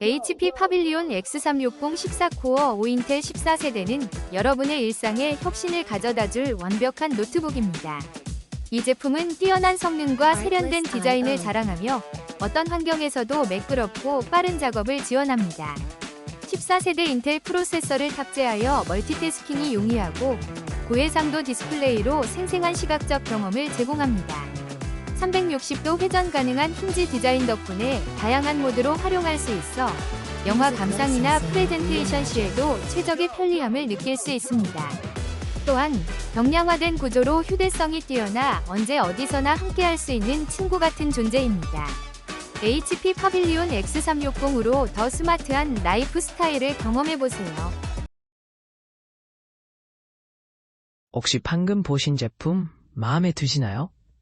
HP 파빌리온 X360 14코어 5인텔 14세대는 여러분의 일상에 혁신을 가져다줄 완벽한 노트북입니다. 이 제품은 뛰어난 성능과 세련된 디자인을 자랑하며 어떤 환경에서도 매끄럽고 빠른 작업을 지원합니다. 14세대 인텔 프로세서를 탑재하여 멀티태스킹이 용이하고 고해상도 디스플레이로 생생한 시각적 경험을 제공합니다. 360도 회전 가능한 힌지 디자인 덕분에 다양한 모드로 활용할 수 있어 영화 감상이나 프레젠테이션 시에도 최적의 편리함을 느낄 수 있습니다. 또한 경량화된 구조로 휴대성이 뛰어나 언제 어디서나 함께할 수 있는 친구 같은 존재입니다. HP 파빌리온 X360으로 더 스마트한 라이프 스타일을 경험해보세요. 혹시 방금 보신 제품 마음에 드시나요?